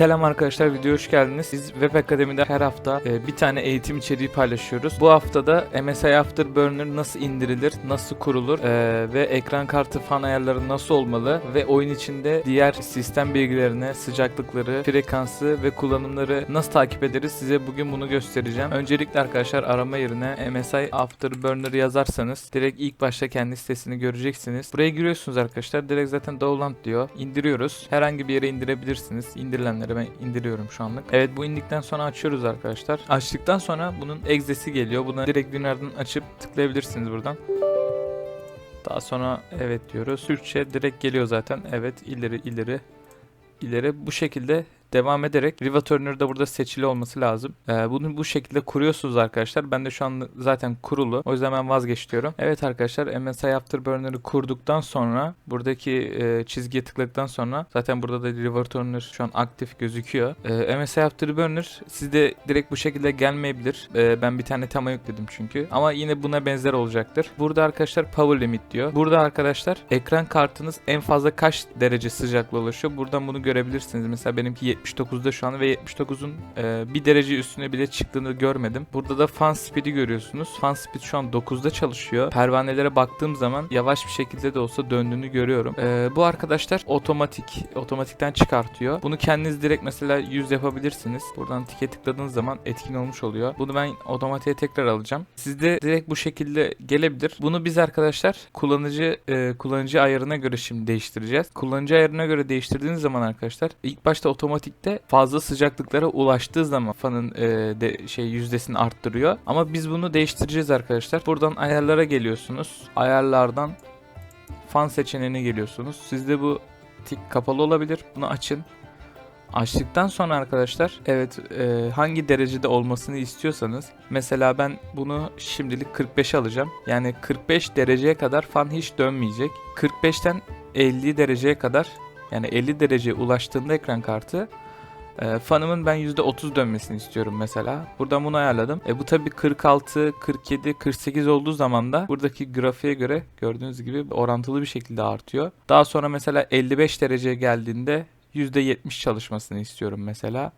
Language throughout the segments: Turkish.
Selam arkadaşlar videoya hoş geldiniz. Biz Web Akademi'de her hafta e, bir tane eğitim içeriği paylaşıyoruz. Bu haftada MSI Afterburner nasıl indirilir, nasıl kurulur e, ve ekran kartı fan ayarları nasıl olmalı ve oyun içinde diğer sistem bilgilerini, sıcaklıkları, frekansı ve kullanımları nasıl takip ederiz size bugün bunu göstereceğim. Öncelikle arkadaşlar arama yerine MSI Afterburner yazarsanız direkt ilk başta kendi sitesini göreceksiniz. Buraya giriyorsunuz arkadaşlar. Direkt zaten download diyor. İndiriyoruz. Herhangi bir yere indirebilirsiniz. İndirilenleri ben indiriyorum şu anlık. Evet bu indikten sonra açıyoruz arkadaşlar. Açtıktan sonra bunun egzesi geliyor. Buna direkt Winrar'dan açıp tıklayabilirsiniz buradan. Daha sonra evet diyoruz. Türkçe direkt geliyor zaten. Evet ileri ileri ileri bu şekilde devam ederek Riva Turner da burada seçili olması lazım. Ee, bunu bu şekilde kuruyorsunuz arkadaşlar. Ben de şu an zaten kurulu. O yüzden ben vazgeç diyorum. Evet arkadaşlar MSI Afterburner'ı kurduktan sonra buradaki e, çizgiye tıkladıktan sonra zaten burada da Riva Turner şu an aktif gözüküyor. Ee, MSI Afterburner sizde direkt bu şekilde gelmeyebilir. Ee, ben bir tane tema yükledim çünkü. Ama yine buna benzer olacaktır. Burada arkadaşlar power limit diyor. Burada arkadaşlar ekran kartınız en fazla kaç derece sıcaklığa ulaşıyor. Buradan bunu görebilirsiniz. Mesela benimki 79'da şu an ve 79'un e, bir derece üstüne bile çıktığını görmedim. Burada da fan speed'i görüyorsunuz. Fan speed şu an 9'da çalışıyor. Pervanelere baktığım zaman yavaş bir şekilde de olsa döndüğünü görüyorum. E, bu arkadaşlar otomatik. Otomatikten çıkartıyor. Bunu kendiniz direkt mesela 100 yapabilirsiniz. Buradan tike tıkladığınız zaman etkin olmuş oluyor. Bunu ben otomatiğe tekrar alacağım. Sizde direkt bu şekilde gelebilir. Bunu biz arkadaşlar kullanıcı e, kullanıcı ayarına göre şimdi değiştireceğiz. Kullanıcı ayarına göre değiştirdiğiniz zaman arkadaşlar ilk başta otomatikte fazla sıcaklıklara ulaştığı zaman fanın e, de, şey yüzdesini arttırıyor. Ama biz bunu değiştireceğiz arkadaşlar. Buradan ayarlara geliyorsunuz. Ayarlardan fan seçeneğine geliyorsunuz. Sizde bu tik kapalı olabilir. Bunu açın. Açtıktan sonra arkadaşlar evet e, hangi derecede olmasını istiyorsanız mesela ben bunu şimdilik 45 alacağım. Yani 45 dereceye kadar fan hiç dönmeyecek. 45'ten 50 dereceye kadar yani 50 dereceye ulaştığında ekran kartı e, fanımın ben %30 dönmesini istiyorum mesela. Buradan bunu ayarladım. E, bu tabi 46, 47, 48 olduğu zaman da buradaki grafiğe göre gördüğünüz gibi orantılı bir şekilde artıyor. Daha sonra mesela 55 dereceye geldiğinde %70 çalışmasını istiyorum mesela.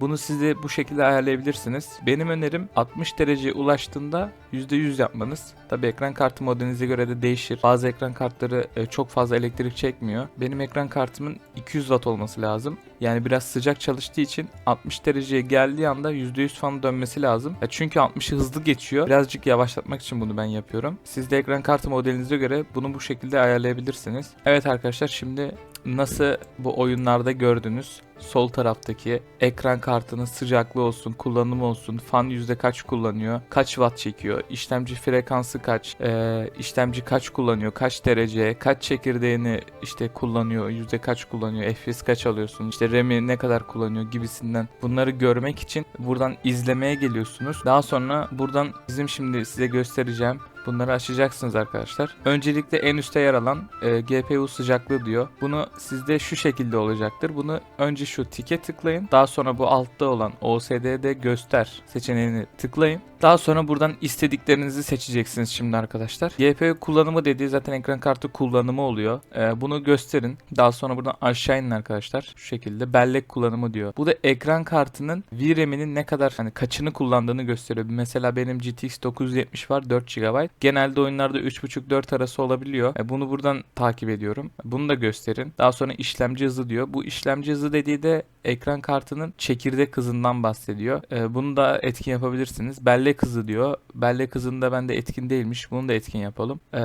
Bunu siz de bu şekilde ayarlayabilirsiniz. Benim önerim 60 dereceye ulaştığında %100 yapmanız. Tabi ekran kartı modelinize göre de değişir. Bazı ekran kartları e, çok fazla elektrik çekmiyor. Benim ekran kartımın 200 watt olması lazım. Yani biraz sıcak çalıştığı için 60 dereceye geldiği anda %100 fan dönmesi lazım. E, çünkü 60'ı hızlı geçiyor. Birazcık yavaşlatmak için bunu ben yapıyorum. Siz de ekran kartı modelinize göre bunu bu şekilde ayarlayabilirsiniz. Evet arkadaşlar şimdi nasıl bu oyunlarda gördünüz sol taraftaki ekran kartının sıcaklığı olsun, kullanımı olsun, fan yüzde kaç kullanıyor, kaç watt çekiyor, işlemci frekansı kaç, e, işlemci kaç kullanıyor, kaç derece, kaç çekirdeğini işte kullanıyor, yüzde kaç kullanıyor, FPS kaç alıyorsun, işte RAM'i ne kadar kullanıyor gibisinden bunları görmek için buradan izlemeye geliyorsunuz. Daha sonra buradan bizim şimdi size göstereceğim Bunları açacaksınız arkadaşlar. Öncelikle en üstte yer alan e, GPU sıcaklığı diyor. Bunu sizde şu şekilde olacaktır. Bunu önce şu tike tıklayın. Daha sonra bu altta olan OSD'de göster seçeneğini tıklayın. Daha sonra buradan istediklerinizi seçeceksiniz şimdi arkadaşlar. GPU kullanımı dediği zaten ekran kartı kullanımı oluyor. Ee, bunu gösterin. Daha sonra buradan aşağı inin arkadaşlar. Şu şekilde bellek kullanımı diyor. Bu da ekran kartının VRAM'inin ne kadar hani kaçını kullandığını gösteriyor. Mesela benim GTX 970 var 4 GB. Genelde oyunlarda 3.5-4 arası olabiliyor. E, bunu buradan takip ediyorum. Bunu da gösterin. Daha sonra işlemci hızı diyor. Bu işlemci hızı dediği de ekran kartının çekirdek hızından bahsediyor. E, bunu da etkin yapabilirsiniz. Bellek hızı diyor. Bellek hızında bende etkin değilmiş. Bunu da etkin yapalım. E,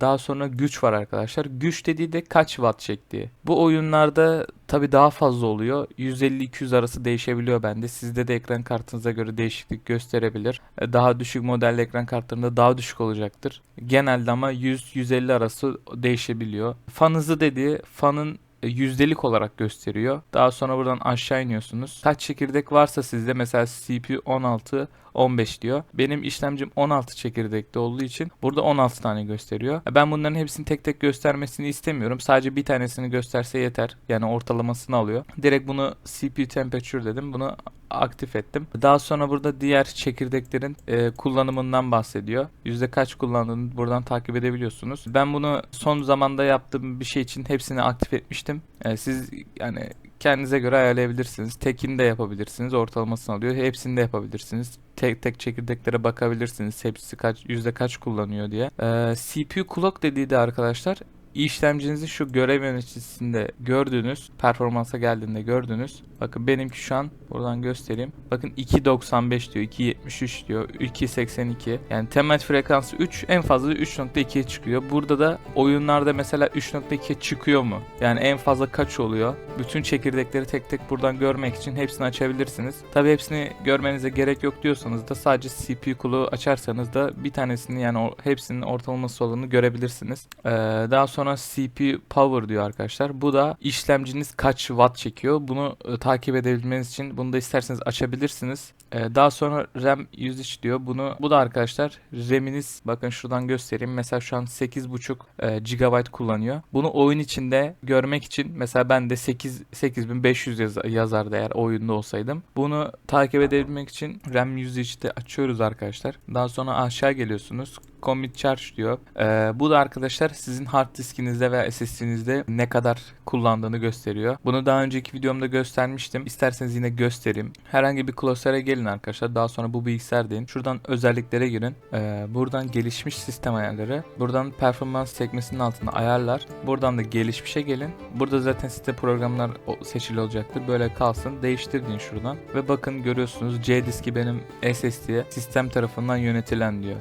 daha sonra güç var arkadaşlar. Güç dediği de kaç watt çektiği. Bu oyunlarda tabi daha fazla oluyor. 150-200 arası değişebiliyor bende. Sizde de ekran kartınıza göre değişiklik gösterebilir. E, daha düşük model ekran kartlarında daha düşük olacaktır. Genelde ama 100-150 arası değişebiliyor. Fan hızı dediği fanın yüzdelik olarak gösteriyor. Daha sonra buradan aşağı iniyorsunuz. Kaç çekirdek varsa sizde mesela CPU 16 15 diyor. Benim işlemcim 16 çekirdekli olduğu için burada 16 tane gösteriyor. Ben bunların hepsini tek tek göstermesini istemiyorum. Sadece bir tanesini gösterse yeter. Yani ortalamasını alıyor. Direkt bunu CPU temperature dedim. Bunu aktif ettim. Daha sonra burada diğer çekirdeklerin e, kullanımından bahsediyor. Yüzde kaç kullandığını buradan takip edebiliyorsunuz. Ben bunu son zamanda yaptığım bir şey için hepsini aktif etmiştim. E, siz yani kendinize göre ayarlayabilirsiniz. Tekini de yapabilirsiniz. Ortalamasını alıyor. Hepsini de yapabilirsiniz. Tek tek çekirdeklere bakabilirsiniz. Hepsi kaç yüzde kaç kullanıyor diye. Ee, CPU clock dediği de arkadaşlar işlemcinizi şu görev yöneticisinde gördüğünüz performansa geldiğinde gördünüz. Bakın benimki şu an buradan göstereyim. Bakın 2.95 diyor, 2.73 diyor, 2.82. Yani temel frekansı 3 en fazla 3.2'ye çıkıyor. Burada da oyunlarda mesela 3.2'ye çıkıyor mu? Yani en fazla kaç oluyor? Bütün çekirdekleri tek tek buradan görmek için hepsini açabilirsiniz. Tabi hepsini görmenize gerek yok diyorsanız da sadece CPU kulu açarsanız da bir tanesini yani hepsinin ortalaması olanı görebilirsiniz. Ee, daha sonra CPU power diyor arkadaşlar. Bu da işlemciniz kaç watt çekiyor. Bunu e, takip edebilmeniz için bunu da isterseniz açabilirsiniz. Ee, daha sonra RAM usage diyor. Bunu bu da arkadaşlar RAM'iniz bakın şuradan göstereyim. Mesela şu an 8.5 e, GB kullanıyor. Bunu oyun içinde görmek için mesela ben de 8 8500 yaz, yazardı eğer oyunda olsaydım. Bunu takip edebilmek için RAM usage'i de açıyoruz arkadaşlar. Daha sonra aşağı geliyorsunuz. Commit charge diyor. Ee, bu da arkadaşlar sizin hard diskinizde veya SSD'nizde ne kadar kullandığını gösteriyor. Bunu daha önceki videomda göstermiştim. İsterseniz yine göstereyim. Herhangi bir klasöre gelin arkadaşlar. Daha sonra bu bilgisayar deyin. Şuradan özelliklere girin. Ee, buradan gelişmiş sistem ayarları. Buradan performans sekmesinin altında ayarlar. Buradan da gelişmişe gelin. Burada zaten site programlar seçili olacaktır. Böyle kalsın. Değiştir deyin şuradan. Ve bakın görüyorsunuz C diski benim SSD'ye sistem tarafından yönetilen diyor.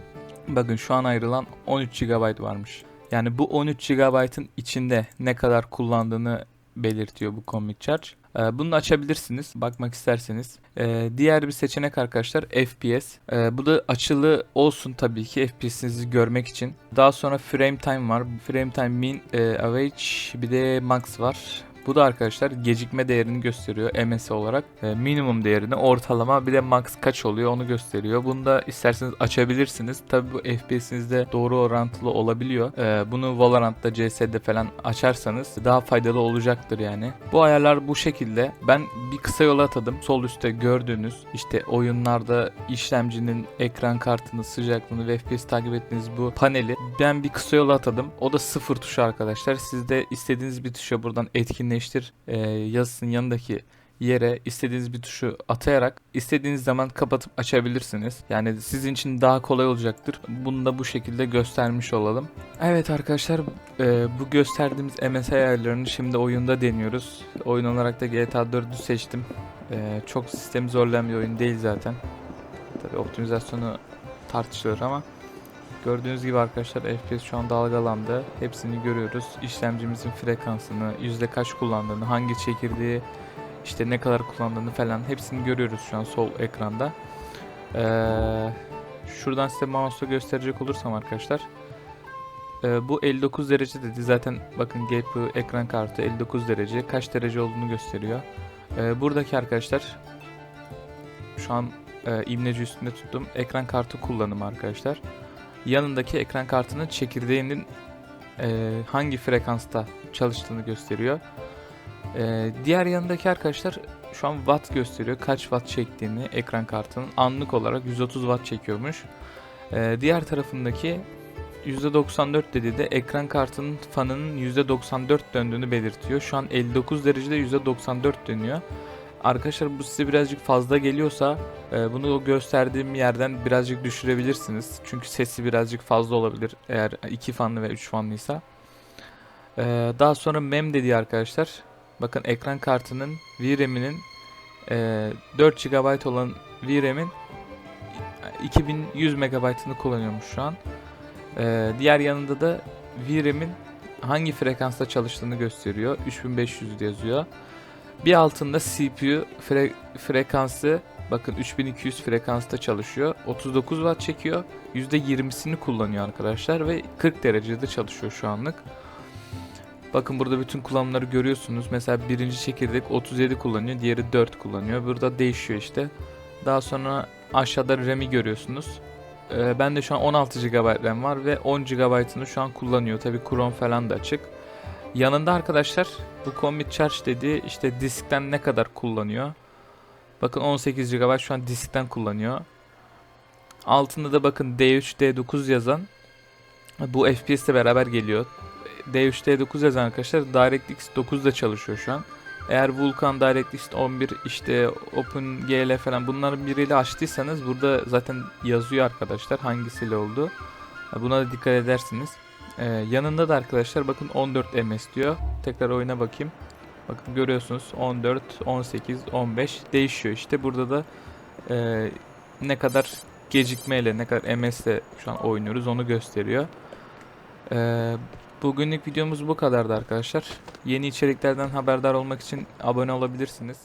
Bakın şu an ayrılan 13 GB varmış. Yani bu 13 GB'ın içinde ne kadar kullandığını belirtiyor bu commit charge. Ee, bunu açabilirsiniz bakmak isterseniz. Ee, diğer bir seçenek arkadaşlar FPS. Ee, bu da açılı olsun tabii ki FPS'inizi görmek için. Daha sonra frame time var. Frame time min, e, average bir de max var. Bu da arkadaşlar gecikme değerini gösteriyor MS olarak. E, minimum değerini ortalama bir de max kaç oluyor onu gösteriyor. Bunu da isterseniz açabilirsiniz. Tabi bu FPS'inizde doğru orantılı olabiliyor. E, bunu Valorant'ta CS'de falan açarsanız daha faydalı olacaktır yani. Bu ayarlar bu şekilde. Ben bir kısa yola atadım. Sol üstte gördüğünüz işte oyunlarda işlemcinin ekran kartını, sıcaklığını ve FPS takip ettiğiniz bu paneli ben bir kısa yola atadım. O da sıfır tuşu arkadaşlar. Siz de istediğiniz bir tuşa buradan etkinleştir e, yazısının yanındaki yere istediğiniz bir tuşu atayarak istediğiniz zaman kapatıp açabilirsiniz. Yani sizin için daha kolay olacaktır. Bunu da bu şekilde göstermiş olalım. Evet arkadaşlar e, bu gösterdiğimiz MSI ayarlarını şimdi oyunda deniyoruz. Oyun olarak da GTA 4'ü seçtim. E, çok sistemi zorlayan bir oyun değil zaten. Tabii optimizasyonu tartışılır ama Gördüğünüz gibi arkadaşlar FPS şu an dalgalandı. Hepsini görüyoruz. İşlemcimizin frekansını, yüzde kaç kullandığını, hangi çekirdeği işte ne kadar kullandığını falan hepsini görüyoruz şu an sol ekranda. Ee, şuradan size mouse'u gösterecek olursam arkadaşlar. ee, bu 59 derece dedi. Zaten bakın GPU ekran kartı 59 derece. Kaç derece olduğunu gösteriyor. Ee, buradaki arkadaşlar şu an e, imleci üstünde tuttum. Ekran kartı kullanımı arkadaşlar yanındaki ekran kartının çekirdeğinin e, hangi frekansta çalıştığını gösteriyor. E, diğer yanındaki arkadaşlar şu an watt gösteriyor. Kaç watt çektiğini ekran kartının anlık olarak 130 watt çekiyormuş. E, diğer tarafındaki %94 dediği de ekran kartının fanının %94 döndüğünü belirtiyor. Şu an 59 derecede %94 dönüyor. Arkadaşlar bu size birazcık fazla geliyorsa e, bunu gösterdiğim yerden birazcık düşürebilirsiniz. Çünkü sesi birazcık fazla olabilir eğer 2 fanlı ve 3 fanlıysa. E, daha sonra MEM dediği arkadaşlar. Bakın ekran kartının VRAM'inin e, 4 GB olan VRAM'in 2100 MB'ını kullanıyormuş şu an. E, diğer yanında da VRAM'in hangi frekansta çalıştığını gösteriyor. 3500 diye yazıyor. Bir altında CPU fre- frekansı bakın 3200 frekansta çalışıyor. 39 watt çekiyor. %20'sini kullanıyor arkadaşlar ve 40 derecede çalışıyor şu anlık. Bakın burada bütün kullanımları görüyorsunuz. Mesela birinci çekirdek 37 kullanıyor, diğeri 4 kullanıyor. Burada değişiyor işte. Daha sonra aşağıda RAM'i görüyorsunuz. Ee, ben de şu an 16 GB RAM var ve 10 GB'ını şu an kullanıyor. Tabi Chrome falan da açık. Yanında arkadaşlar bu commit charge dediği işte diskten ne kadar kullanıyor. Bakın 18 GB şu an diskten kullanıyor. Altında da bakın D3 D9 yazan bu FPS ile beraber geliyor. D3 D9 yazan arkadaşlar DirectX 9'da çalışıyor şu an. Eğer Vulkan DirectX 11 işte OpenGL falan bunların biriyle açtıysanız burada zaten yazıyor arkadaşlar hangisiyle oldu. Buna da dikkat edersiniz. Ee, yanında da arkadaşlar bakın 14 ms diyor. Tekrar oyuna bakayım. Bakın görüyorsunuz 14, 18, 15 değişiyor işte. Burada da e, ne kadar gecikmeyle ne kadar ms ile şu an oynuyoruz onu gösteriyor. Ee, bugünlük videomuz bu kadardı arkadaşlar. Yeni içeriklerden haberdar olmak için abone olabilirsiniz.